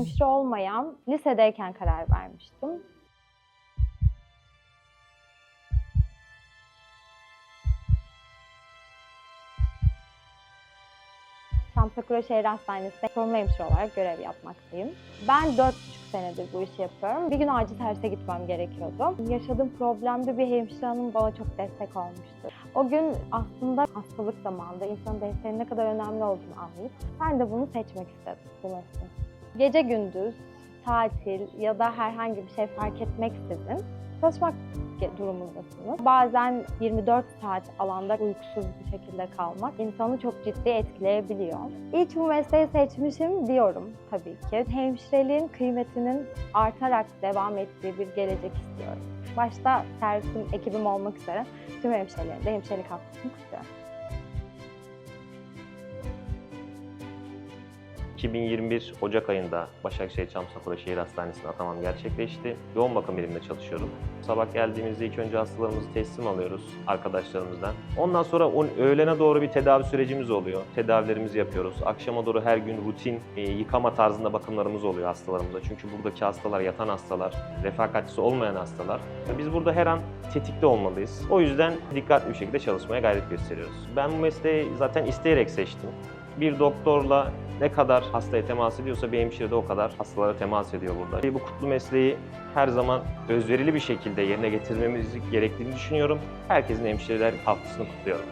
hemşire olmayan lisedeyken karar vermiştim. Şamsakura Şehir Hastanesi'nde sorumlu hemşire olarak görev yapmaktayım. Ben 4,5 senedir bu işi yapıyorum. Bir gün acil servise gitmem gerekiyordu. Yaşadığım problemde bir hemşire hanım bana çok destek olmuştu. O gün aslında hastalık zamanında insanın desteğinin ne kadar önemli olduğunu anlayıp ben de bunu seçmek istedim bu mesleği. Gece gündüz, tatil ya da herhangi bir şey fark etmeksizin çalışmak durumundasınız. Bazen 24 saat alanda uykusuz bir şekilde kalmak insanı çok ciddi etkileyebiliyor. İlk bu mesleği seçmişim diyorum tabii ki. Hemşireliğin kıymetinin artarak devam ettiği bir gelecek istiyorum. Başta servisim, ekibim olmak üzere tüm hemşirelerin de hemşirelik hakkını kutluyorum. 2021 Ocak ayında Başakşehir Çamsakura Şehir Hastanesi'ne atamam gerçekleşti. Yoğun bakım biriminde çalışıyorum. Sabah geldiğimizde ilk önce hastalarımızı teslim alıyoruz arkadaşlarımızdan. Ondan sonra on, öğlene doğru bir tedavi sürecimiz oluyor. Tedavilerimizi yapıyoruz. Akşama doğru her gün rutin e, yıkama tarzında bakımlarımız oluyor hastalarımıza. Çünkü buradaki hastalar yatan hastalar, refakatçisi olmayan hastalar. Biz burada her an tetikte olmalıyız. O yüzden dikkatli bir şekilde çalışmaya gayret gösteriyoruz. Ben bu mesleği zaten isteyerek seçtim. Bir doktorla ne kadar hastaya temas ediyorsa bir hemşire de o kadar hastalara temas ediyor burada. Bu kutlu mesleği her zaman özverili bir şekilde yerine getirmemiz gerektiğini düşünüyorum. Herkesin hemşireler haftasını kutluyorum.